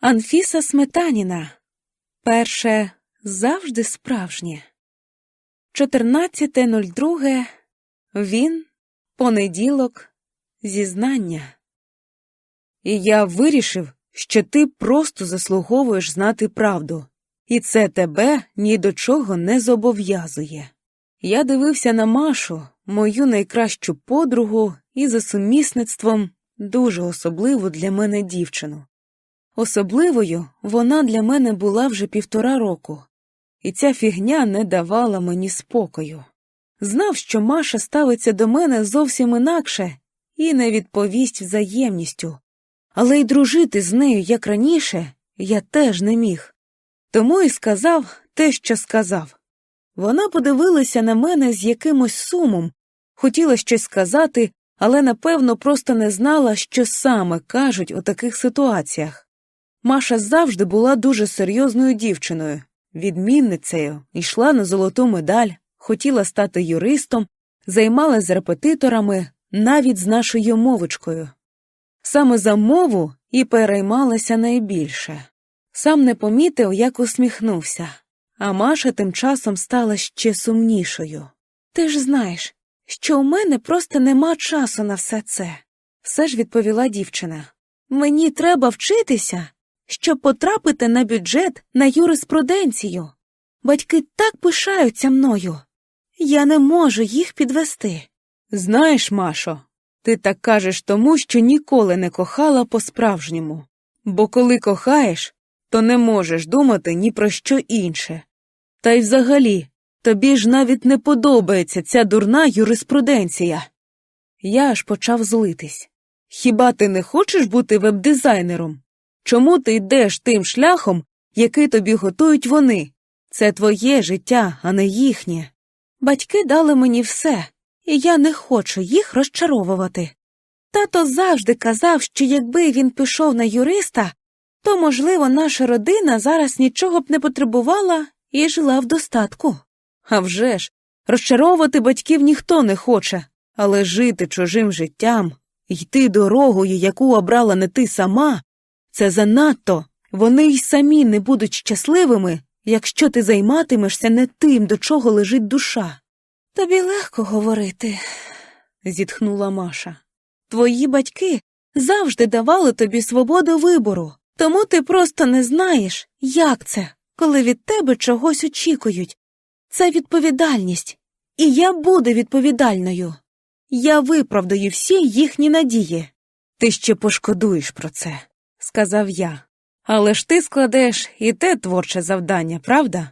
Анфіса Сметаніна. Перше завжди справжнє. 14.02. Він. Понеділок. Зізнання. І я вирішив, що ти просто заслуговуєш знати правду, і це тебе ні до чого не зобов'язує. Я дивився на Машу, мою найкращу подругу, і за сумісництвом дуже особливу для мене дівчину. Особливою вона для мене була вже півтора року, і ця фігня не давала мені спокою. Знав, що Маша ставиться до мене зовсім інакше і не відповість взаємністю, але й дружити з нею, як раніше, я теж не міг. Тому і сказав те, що сказав. Вона подивилася на мене з якимось сумом, хотіла щось сказати, але напевно просто не знала, що саме кажуть у таких ситуаціях. Маша завжди була дуже серйозною дівчиною, відмінницею, йшла на золоту медаль, хотіла стати юристом, займалась з репетиторами, навіть з нашою мовочкою. Саме за мову і переймалася найбільше. Сам не помітив, як усміхнувся, а Маша тим часом стала ще сумнішою. Ти ж знаєш, що у мене просто нема часу на все це, все ж відповіла дівчина. Мені треба вчитися щоб потрапити на бюджет на юриспруденцію. Батьки так пишаються мною. Я не можу їх підвести. Знаєш, Машо, ти так кажеш тому, що ніколи не кохала по-справжньому, бо коли кохаєш, то не можеш думати ні про що інше. Та й взагалі, тобі ж навіть не подобається ця дурна юриспруденція. Я аж почав злитись. Хіба ти не хочеш бути веб-дизайнером? Чому ти йдеш тим шляхом, який тобі готують вони? Це твоє життя, а не їхнє. Батьки дали мені все, і я не хочу їх розчаровувати. Тато завжди казав, що якби він пішов на юриста, то, можливо, наша родина зараз нічого б не потребувала і жила в достатку. А вже ж, розчаровувати батьків ніхто не хоче, але жити чужим життям, йти дорогою, яку обрала не ти сама, це занадто. Вони й самі не будуть щасливими, якщо ти займатимешся не тим, до чого лежить душа. Тобі легко говорити, зітхнула Маша. Твої батьки завжди давали тобі свободу вибору, тому ти просто не знаєш, як це, коли від тебе чогось очікують. Це відповідальність, і я буду відповідальною. Я виправдаю всі їхні надії. Ти ще пошкодуєш про це сказав я. Але ж ти складеш і те творче завдання, правда?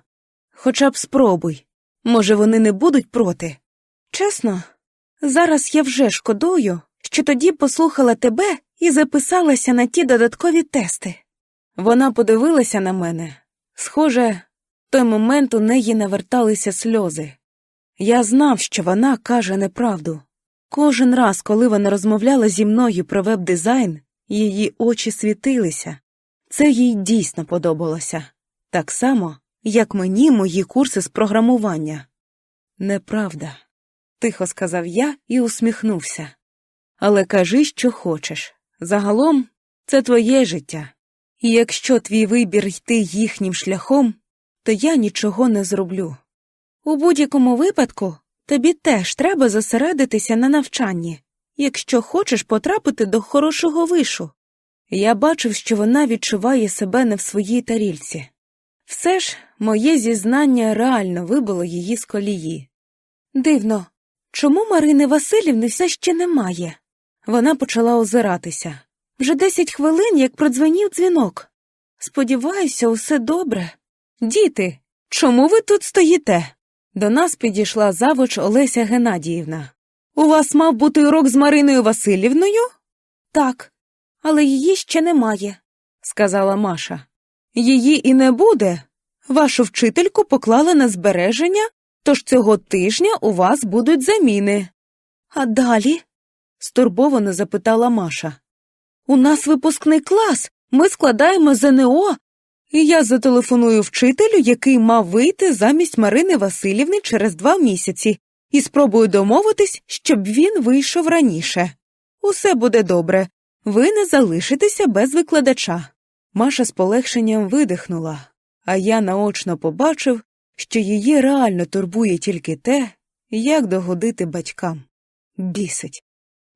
Хоча б спробуй. Може, вони не будуть проти. Чесно, зараз я вже шкодую, що тоді послухала тебе і записалася на ті додаткові тести. Вона подивилася на мене. Схоже, в той момент у неї наверталися сльози. Я знав, що вона каже неправду. Кожен раз, коли вона розмовляла зі мною про веб-дизайн, Її очі світилися, це їй дійсно подобалося так само, як мені мої курси з програмування. Неправда, тихо сказав я і усміхнувся. Але кажи, що хочеш. Загалом це твоє життя, і якщо твій вибір йти їхнім шляхом, то я нічого не зроблю. У будь-якому випадку тобі теж треба зосередитися на навчанні якщо хочеш потрапити до хорошого вишу. Я бачив, що вона відчуває себе не в своїй тарільці. Все ж моє зізнання реально вибило її з колії. Дивно, чому Марини Васильівни все ще немає? Вона почала озиратися. Вже десять хвилин, як продзвенів дзвінок. Сподіваюся, усе добре. Діти, чому ви тут стоїте? До нас підійшла завуч Олеся Геннадіївна. У вас мав бути урок з Мариною Васильівною? Так, але її ще немає, сказала Маша. Її і не буде. Вашу вчительку поклали на збереження, тож цього тижня у вас будуть заміни. А далі? стурбовано запитала Маша. У нас випускний клас, ми складаємо ЗНО, і я зателефоную вчителю, який мав вийти замість Марини Васильівни через два місяці і спробую домовитись, щоб він вийшов раніше. Усе буде добре, ви не залишитеся без викладача. Маша з полегшенням видихнула, а я наочно побачив, що її реально турбує тільки те, як догодити батькам. Бісить.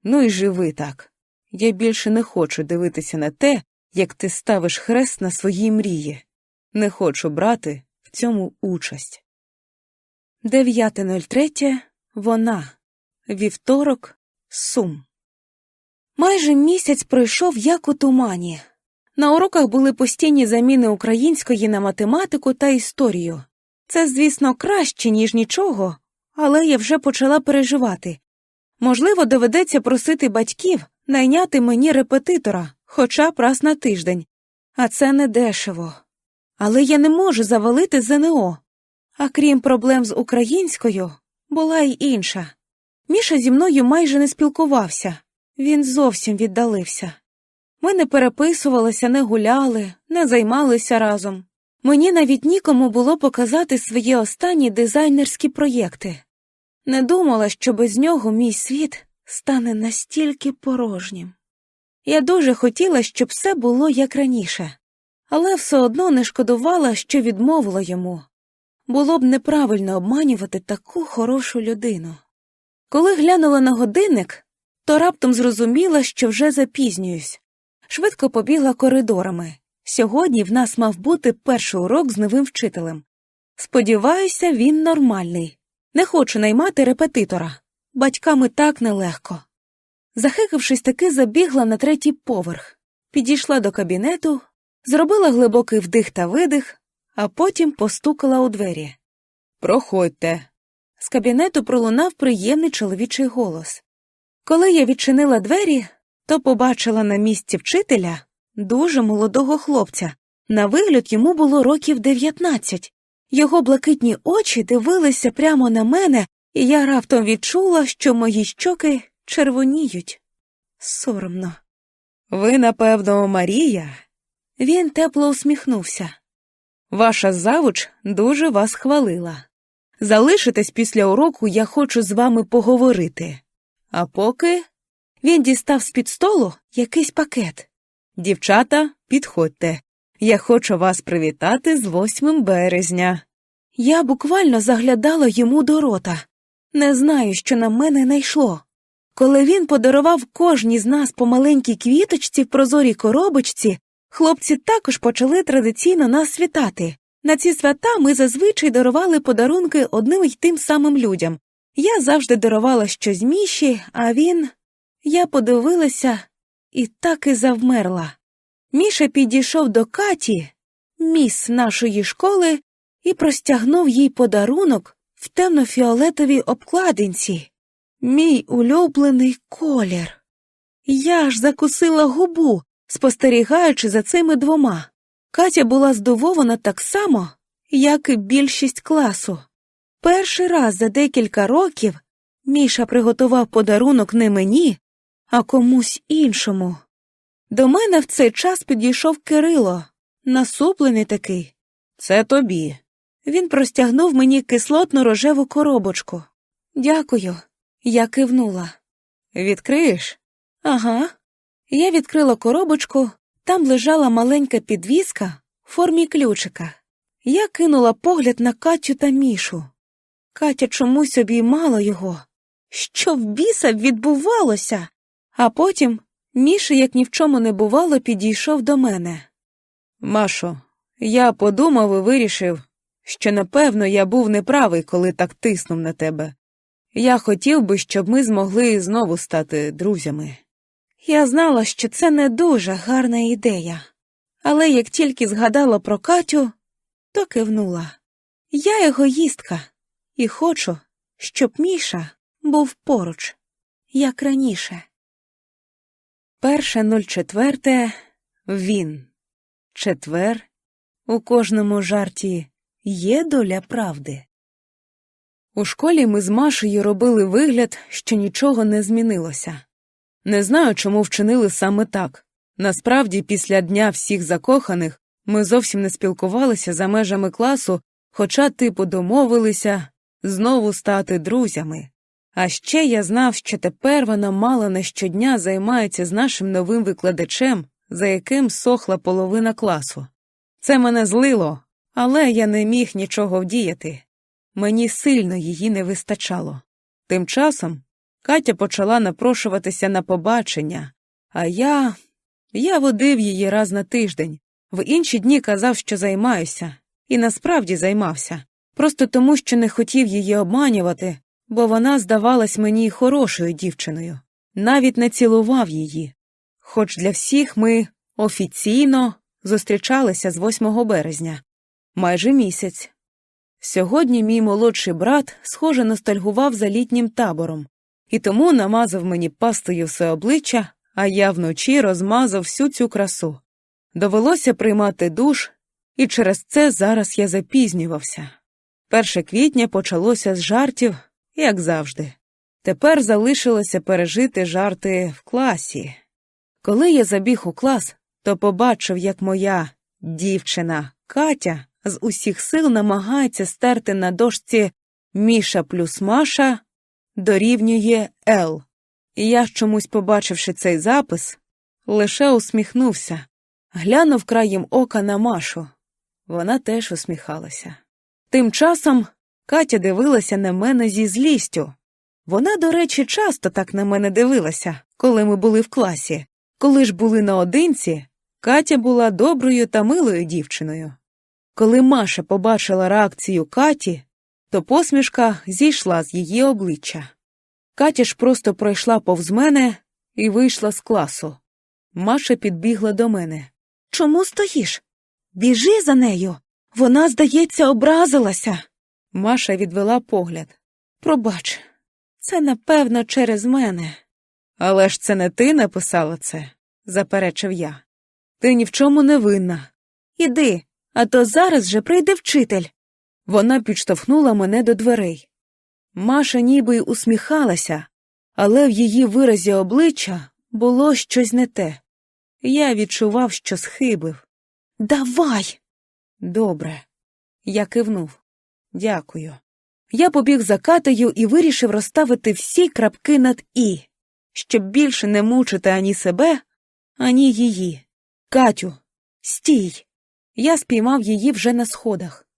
Ну і живи так. Я більше не хочу дивитися на те, як ти ставиш хрест на своїй мрії. Не хочу брати в цьому участь. 9.03. Вона. Вівторок. Сум. Майже місяць пройшов як у тумані. На уроках були постійні заміни української на математику та історію. Це, звісно, краще, ніж нічого, але я вже почала переживати. Можливо, доведеться просити батьків найняти мені репетитора хоча б раз на тиждень, а це не дешево. Але я не можу завалити ЗНО. А крім проблем з українською, була й інша. Міша зі мною майже не спілкувався, він зовсім віддалився. Ми не переписувалися, не гуляли, не займалися разом. Мені навіть нікому було показати свої останні дизайнерські проєкти. Не думала, що без нього мій світ стане настільки порожнім. Я дуже хотіла, щоб все було як раніше, але все одно не шкодувала, що відмовила йому. Було б неправильно обманювати таку хорошу людину. Коли глянула на годинник, то раптом зрозуміла, що вже запізнююсь. Швидко побігла коридорами. Сьогодні в нас мав бути перший урок з новим вчителем. Сподіваюся, він нормальний. Не хочу наймати репетитора. Батьками так нелегко. Захикавшись, таки забігла на третій поверх, підійшла до кабінету, зробила глибокий вдих та видих, а потім постукала у двері. Проходьте. З кабінету пролунав приємний чоловічий голос. Коли я відчинила двері, то побачила на місці вчителя дуже молодого хлопця. На вигляд йому було років дев'ятнадцять. Його блакитні очі дивилися прямо на мене, і я раптом відчула, що мої щоки червоніють. Соромно. Ви, напевно, Марія? Він тепло усміхнувся. Ваша завуч дуже вас хвалила. Залишитесь після уроку, я хочу з вами поговорити. А поки він дістав з під столу якийсь пакет. Дівчата, підходьте. Я хочу вас привітати з 8 березня. Я буквально заглядала йому до рота. Не знаю, що на мене найшло. Коли він подарував кожній з нас по маленькій квіточці в прозорій коробочці, хлопці також почали традиційно нас вітати. На ці свята ми зазвичай дарували подарунки одним й тим самим людям. Я завжди дарувала щось міші, а він. Я подивилася і так і завмерла. Міша підійшов до Каті, міс нашої школи, і простягнув їй подарунок в темно-фіолетовій обкладинці. Мій улюблений колір. Я ж закусила губу, спостерігаючи за цими двома. Катя була здивована так само, як і більшість класу. Перший раз за декілька років Міша приготував подарунок не мені, а комусь іншому. До мене в цей час підійшов Кирило, насуплений такий. Це тобі. Він простягнув мені кислотну рожеву коробочку. Дякую. Я кивнула. Відкриєш? Ага. Я відкрила коробочку, там лежала маленька підвіска в формі ключика. Я кинула погляд на Катю та мішу. Катя чомусь обіймала його. Що в біса відбувалося? А потім Міша, як ні в чому не бувало, підійшов до мене. Машо, я подумав і вирішив, що напевно я був неправий, коли так тиснув на тебе. Я хотів би, щоб ми змогли знову стати друзями. Я знала, що це не дуже гарна ідея, але як тільки згадала про Катю, то кивнула. Я егоїстка і хочу, щоб Міша був поруч, як раніше. Перше нуль четверте він. Четвер. У кожному жарті є доля правди. У школі ми з Машею робили вигляд, що нічого не змінилося. Не знаю, чому вчинили саме так. Насправді, після дня всіх закоханих ми зовсім не спілкувалися за межами класу, хоча, типу, домовилися знову стати друзями. А ще я знав, що тепер вона мало не щодня займається з нашим новим викладачем за яким сохла половина класу. Це мене злило, але я не міг нічого вдіяти. Мені сильно її не вистачало. Тим часом Катя почала напрошуватися на побачення, а я. я водив її раз на тиждень. В інші дні казав, що займаюся, і насправді займався, просто тому, що не хотів її обманювати, бо вона здавалась мені хорошою дівчиною, навіть не цілував її. Хоч для всіх ми офіційно зустрічалися з 8 березня, майже місяць. Сьогодні мій молодший брат, схоже, ностальгував за літнім табором, і тому намазав мені пастою все обличчя, а я вночі розмазав всю цю красу. Довелося приймати душ, і через це зараз я запізнювався. Перше квітня почалося з жартів, як завжди. Тепер залишилося пережити жарти в класі. Коли я забіг у клас, то побачив, як моя дівчина Катя з усіх сил намагається стерти на дошці Міша плюс Маша дорівнює Л. І я, чомусь побачивши цей запис, лише усміхнувся, глянув краєм ока на Машу. Вона теж усміхалася. Тим часом Катя дивилася на мене зі злістю. Вона, до речі, часто так на мене дивилася, коли ми були в класі. Коли ж були наодинці, Катя була доброю та милою дівчиною. Коли Маша побачила реакцію Каті, то посмішка зійшла з її обличчя. Катя ж просто пройшла повз мене і вийшла з класу. Маша підбігла до мене. Чому стоїш? Біжи за нею. Вона, здається, образилася. Маша відвела погляд. Пробач, це напевно через мене. Але ж це не ти написала це, заперечив я. Ти ні в чому не винна. Іди, а то зараз же прийде вчитель. Вона підштовхнула мене до дверей. Маша ніби й усміхалася, але в її виразі обличчя було щось не те. Я відчував, що схибив. Давай. Добре. Я кивнув. Дякую. Я побіг за катею і вирішив розставити всі крапки над І, щоб більше не мучити ані себе, ані її. Катю, стій. Я спіймав її вже на сходах.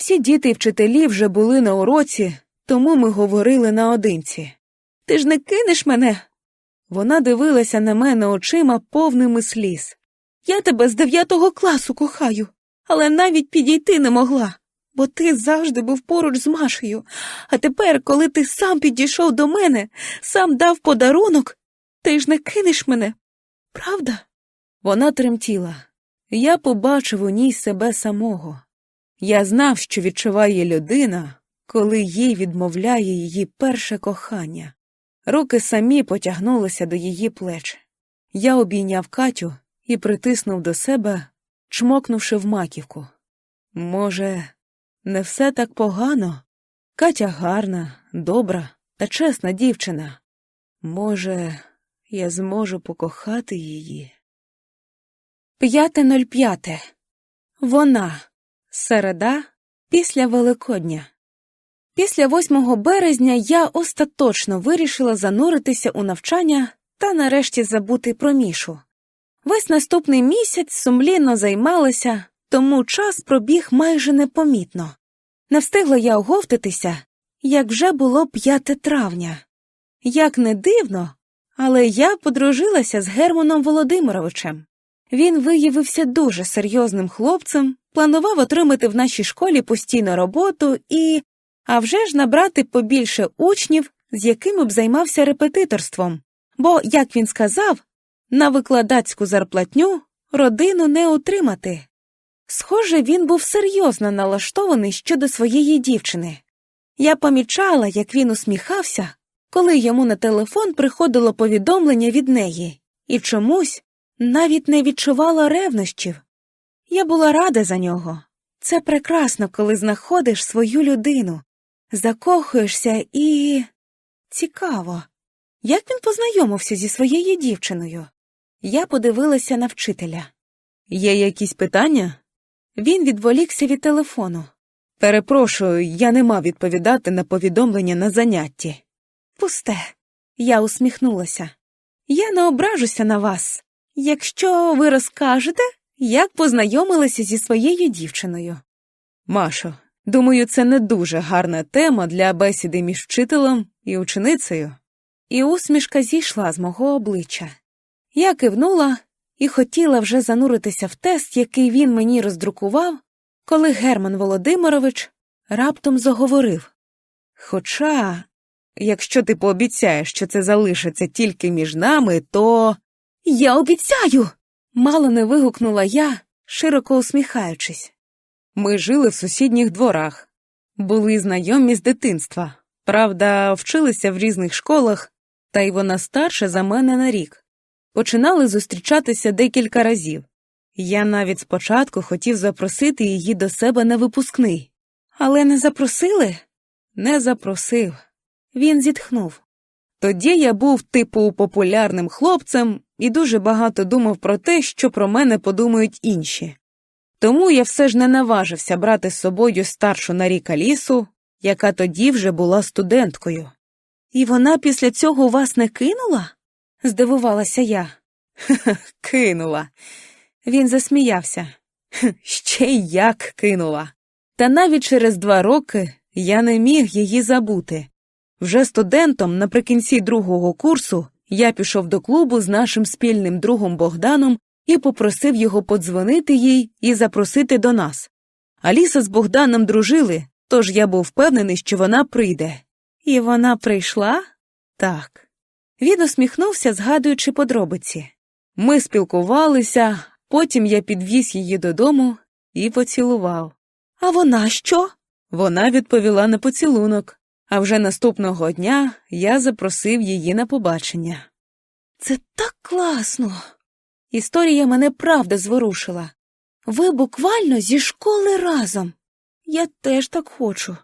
Всі діти і вчителі вже були на уроці, тому ми говорили наодинці. Ти ж не кинеш мене? Вона дивилася на мене очима повними сліз. Я тебе з дев'ятого класу кохаю, але навіть підійти не могла, бо ти завжди був поруч з Машею. А тепер, коли ти сам підійшов до мене, сам дав подарунок, ти ж не кинеш мене, правда? Вона тремтіла. Я побачив у ній себе самого. Я знав, що відчуває людина, коли їй відмовляє її перше кохання. Руки самі потягнулися до її плеч. Я обійняв Катю і притиснув до себе, чмокнувши в маківку. Може, не все так погано? Катя гарна, добра та чесна дівчина. Може, я зможу покохати її. П'яте нуль п'яте. Вона. Середа після Великодня. Після 8 березня я остаточно вирішила зануритися у навчання та нарешті забути про мішу. Весь наступний місяць сумлінно займалася, тому час пробіг майже непомітно. Не встигла я оговтатися, як вже було 5 травня. Як не дивно, але я подружилася з Германом Володимировичем. Він виявився дуже серйозним хлопцем, планував отримати в нашій школі постійну роботу і, а вже ж набрати побільше учнів, з якими б займався репетиторством, бо, як він сказав, на викладацьку зарплатню родину не утримати. Схоже, він був серйозно налаштований щодо своєї дівчини. Я помічала, як він усміхався, коли йому на телефон приходило повідомлення від неї, і чомусь навіть не відчувала ревнощів. Я була рада за нього. Це прекрасно, коли знаходиш свою людину, закохуєшся і. Цікаво, як він познайомився зі своєю дівчиною. Я подивилася на вчителя. Є якісь питання? Він відволікся від телефону. Перепрошую, я не мав відповідати на повідомлення на занятті. Пусте. Я усміхнулася. Я не ображуся на вас. якщо ви розкажете, як познайомилися зі своєю дівчиною. Машо, думаю, це не дуже гарна тема для бесіди між вчителем і ученицею. І усмішка зійшла з мого обличчя. Я кивнула і хотіла вже зануритися в тест, який він мені роздрукував, коли Герман Володимирович раптом заговорив. Хоча, якщо ти пообіцяєш, що це залишиться тільки між нами, то. Я обіцяю. Мало не вигукнула я, широко усміхаючись. Ми жили в сусідніх дворах, були знайомі з дитинства. Правда, вчилися в різних школах, та й вона старша за мене на рік. Починали зустрічатися декілька разів. Я навіть спочатку хотів запросити її до себе на випускний. Але не запросили? Не запросив. Він зітхнув. Тоді я був типу популярним хлопцем і дуже багато думав про те, що про мене подумають інші. Тому я все ж не наважився брати з собою старшу на рік Алісу, яка тоді вже була студенткою. І вона після цього вас не кинула? здивувалася я. «Ха-ха, кинула. Він засміявся. Ще й як кинула. Та навіть через два роки я не міг її забути. Вже студентом наприкінці другого курсу я пішов до клубу з нашим спільним другом Богданом і попросив його подзвонити їй і запросити до нас. Аліса з Богданом дружили, тож я був впевнений, що вона прийде. І вона прийшла? Так. Він усміхнувся, згадуючи подробиці. Ми спілкувалися, потім я підвіз її додому і поцілував. А вона що? Вона відповіла на поцілунок, а вже наступного дня я запросив її на побачення. Це так класно. Історія мене правда зворушила. Ви буквально зі школи разом. Я теж так хочу.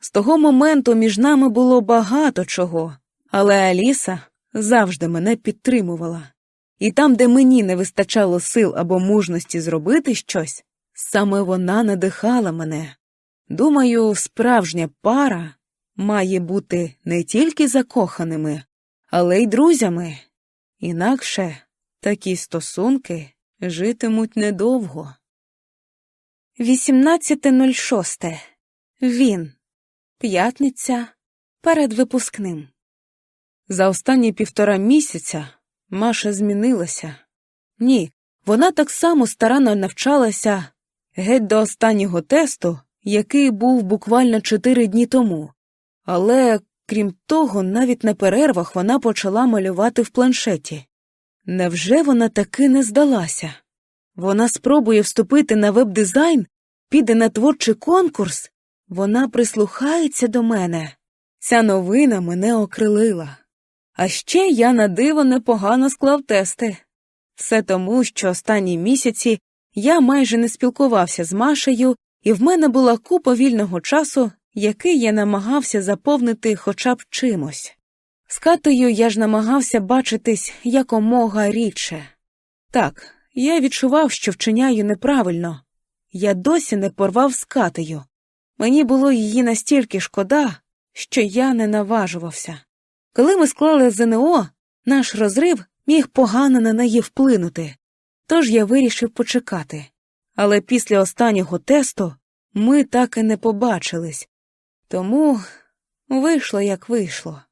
З того моменту між нами було багато чого, але Аліса завжди мене підтримувала. І там, де мені не вистачало сил або мужності зробити щось, саме вона надихала мене. Думаю, справжня пара має бути не тільки закоханими, але й друзями. Інакше такі стосунки житимуть недовго. 18.06. Він. П'ятниця перед випускним. За останні півтора місяця Маша змінилася. Ні, вона так само старанно навчалася геть до останнього тесту, який був буквально чотири дні тому. Але, крім того, навіть на перервах вона почала малювати в планшеті. Невже вона таки не здалася? Вона спробує вступити на веб-дизайн, піде на творчий конкурс, вона прислухається до мене. Ця новина мене окрилила. А ще я на диво непогано склав тести. Все тому, що останні місяці я майже не спілкувався з Машею, і в мене була купа вільного часу, який я намагався заповнити хоча б чимось. З Катою я ж намагався бачитись якомога рідше. Так, я відчував, що вчиняю неправильно. Я досі не порвав з Катею. Мені було її настільки шкода, що я не наважувався. Коли ми склали ЗНО, наш розрив міг погано на неї вплинути, тож я вирішив почекати. Але після останнього тесту ми так і не побачились, тому вийшло, як вийшло.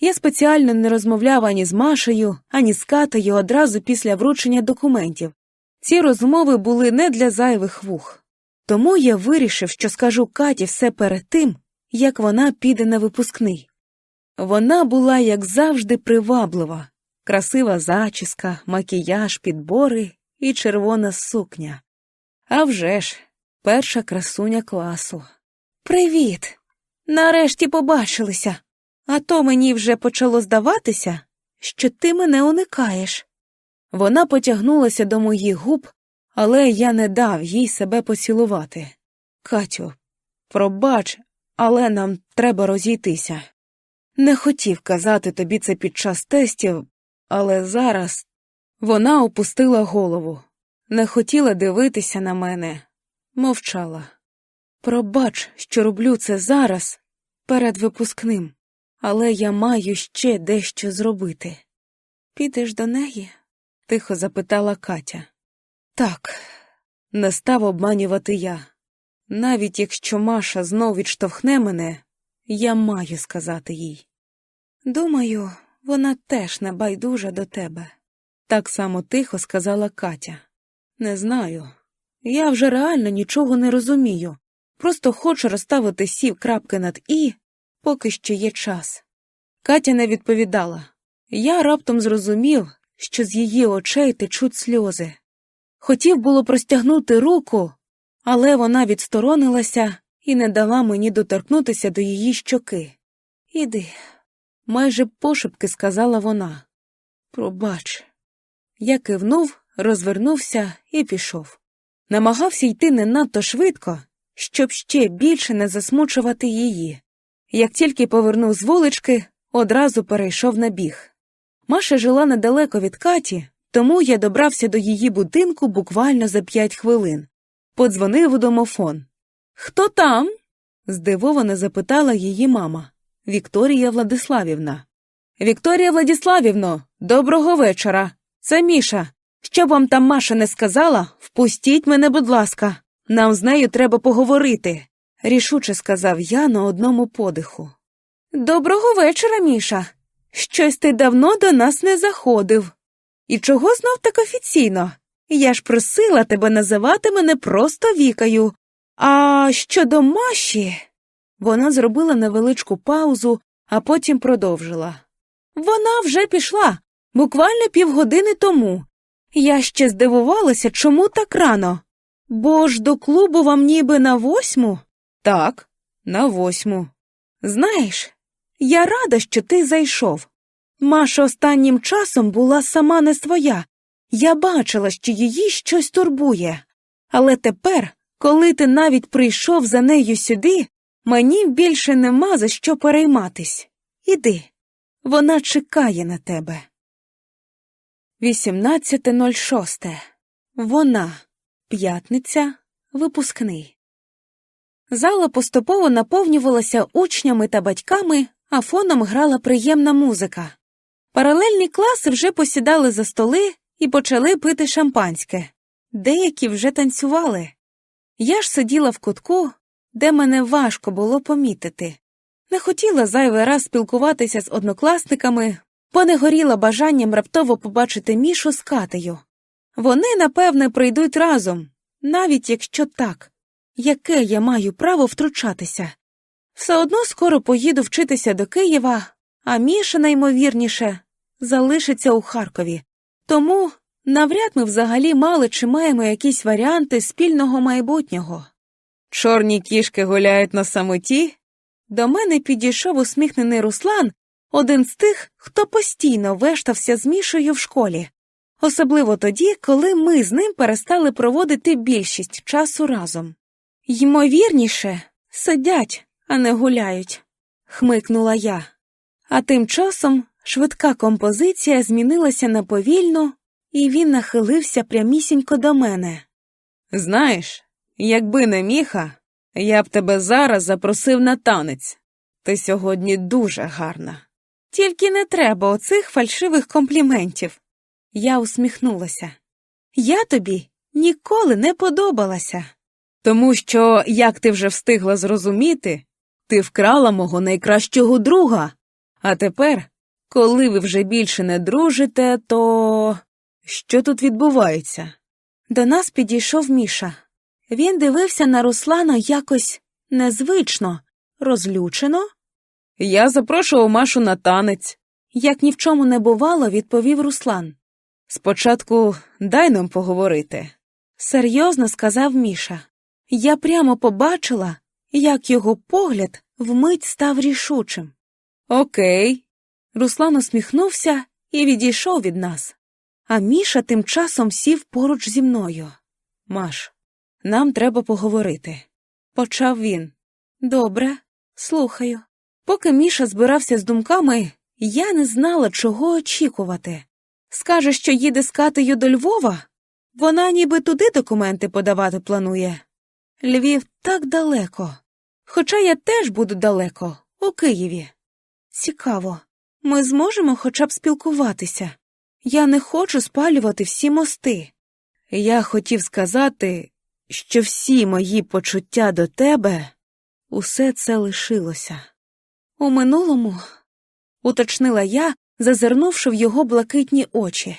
Я спеціально не розмовляв ані з Машею, ані з Катею одразу після вручення документів. Ці розмови були не для зайвих вух. Тому я вирішив, що скажу Каті все перед тим, як вона піде на випускний. Вона була, як завжди, приваблива, красива зачіска, макіяж, підбори і червона сукня. А вже ж, перша красуня класу. Привіт! Нарешті побачилися. А то мені вже почало здаватися, що ти мене уникаєш. Вона потягнулася до моїх губ, але я не дав їй себе поцілувати. Катю, пробач, але нам треба розійтися. Не хотів казати тобі це під час тестів, але зараз вона опустила голову, не хотіла дивитися на мене, мовчала. Пробач, що роблю це зараз, перед випускним, але я маю ще дещо зробити. Підеш до неї? тихо запитала Катя. Так, не став обманювати я. Навіть якщо Маша знов відштовхне мене, я маю сказати їй. Думаю, вона теж не байдужа до тебе. Так само тихо сказала Катя. Не знаю. Я вже реально нічого не розумію. Просто хочу розставити сів крапки над і, поки ще є час. Катя не відповідала. Я раптом зрозумів, що з її очей течуть сльози. Хотів було простягнути руку, але вона відсторонилася і не дала мені доторкнутися до її щоки. Іди, майже пошепки сказала вона. Пробач. Я кивнув, розвернувся і пішов. Намагався йти не надто швидко, щоб ще більше не засмучувати її. Як тільки повернув з вулички, одразу перейшов на біг. Маша жила недалеко від Каті, тому я добрався до її будинку буквально за п'ять хвилин. Подзвонив у домофон. Хто там? здивовано запитала її мама Вікторія Владиславівна. Вікторія Владиславівно, доброго вечора. Це Міша. Що вам там Маша не сказала, впустіть мене, будь ласка. Нам з нею треба поговорити, рішуче сказав я на одному подиху. Доброго вечора, Міша. Щось ти давно до нас не заходив. І чого знов так офіційно? Я ж просила тебе називати мене просто Вікою. А щодо Маші. Вона зробила невеличку паузу, а потім продовжила. Вона вже пішла, буквально півгодини тому. Я ще здивувалася, чому так рано. Бо ж до клубу вам ніби на восьму? Так, на восьму. Знаєш, я рада, що ти зайшов. Маша останнім часом була сама не своя. Я бачила, що її щось турбує. Але тепер, коли ти навіть прийшов за нею сюди, мені більше нема за що перейматись. Іди, вона чекає на тебе. 18.06. Вона. П'ятниця. Випускний. Зала поступово наповнювалася учнями та батьками, а фоном грала приємна музика. Паралельні класи вже посідали за столи і почали пити шампанське. Деякі вже танцювали. Я ж сиділа в кутку, де мене важко було помітити. Не хотіла зайвий раз спілкуватися з однокласниками, бо не горіла бажанням раптово побачити мішу з катею. Вони, напевне, прийдуть разом, навіть якщо так, яке я маю право втручатися. Все одно скоро поїду вчитися до Києва, а Міша, наймовірніше, залишиться у Харкові. Тому навряд ми взагалі мали чи маємо якісь варіанти спільного майбутнього. Чорні кішки гуляють на самоті. До мене підійшов усміхнений Руслан, один з тих, хто постійно вештався з Мішою в школі, особливо тоді, коли ми з ним перестали проводити більшість часу разом. Ймовірніше, сидять, а не гуляють, хмикнула я. А тим часом швидка композиція змінилася на повільну, і він нахилився прямісінько до мене. Знаєш, якби не міха, я б тебе зараз запросив на танець. Ти сьогодні дуже гарна. Тільки не треба оцих фальшивих компліментів. Я усміхнулася. Я тобі ніколи не подобалася. Тому що, як ти вже встигла зрозуміти, ти вкрала мого найкращого друга. А тепер, коли ви вже більше не дружите, то що тут відбувається? До нас підійшов Міша. Він дивився на Руслана якось незвично, розлючено. Я запрошував Машу на танець. Як ні в чому не бувало, відповів Руслан. Спочатку дай нам поговорити. Серйозно сказав Міша. Я прямо побачила, як його погляд вмить став рішучим. Окей. Руслан усміхнувся і відійшов від нас. А Міша тим часом сів поруч зі мною. Маш, нам треба поговорити. Почав він. Добре, слухаю. Поки Міша збирався з думками, я не знала, чого очікувати. Скаже, що їде з Катею до Львова? Вона ніби туди документи подавати планує. Львів так далеко. Хоча я теж буду далеко, у Києві. Цікаво, ми зможемо хоча б спілкуватися. Я не хочу спалювати всі мости. Я хотів сказати, що всі мої почуття до тебе усе це лишилося. У минулому, уточнила я, зазирнувши в його блакитні очі.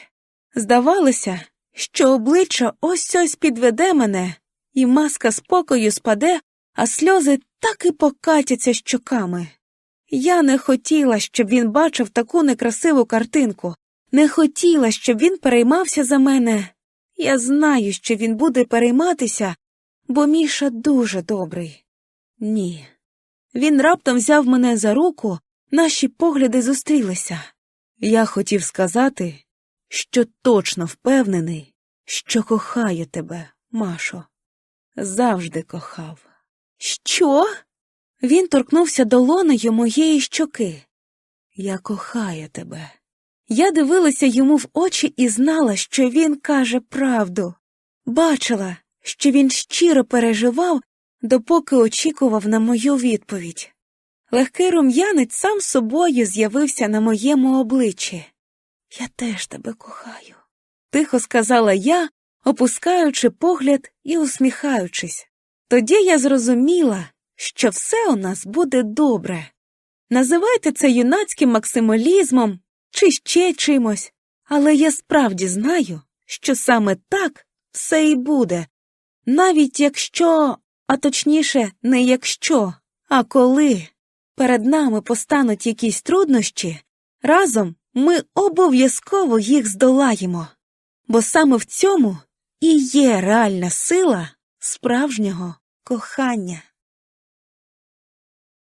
Здавалося, що обличчя ось ось підведе мене, і маска спокою спаде, а сльози так і покатяться щоками. Я не хотіла, щоб він бачив таку некрасиву картинку, не хотіла, щоб він переймався за мене. Я знаю, що він буде перейматися, бо Міша дуже добрий. Ні. Він раптом взяв мене за руку, наші погляди зустрілися. Я хотів сказати, що точно впевнений, що кохаю тебе, Машо. Завжди кохав. Що? Він торкнувся долонею моєї щоки. Я кохаю тебе. Я дивилася йому в очі і знала, що він каже правду. Бачила, що він щиро переживав, допоки очікував на мою відповідь. Легкий рум'янець сам собою з'явився на моєму обличчі. Я теж тебе кохаю, тихо сказала я, опускаючи погляд і усміхаючись. Тоді я зрозуміла, що все у нас буде добре. Називайте це юнацьким максималізмом чи ще чимось, але я справді знаю, що саме так все і буде, навіть якщо, а точніше, не якщо, а коли перед нами постануть якісь труднощі, разом ми обов'язково їх здолаємо, бо саме в цьому і є реальна сила справжнього кохання.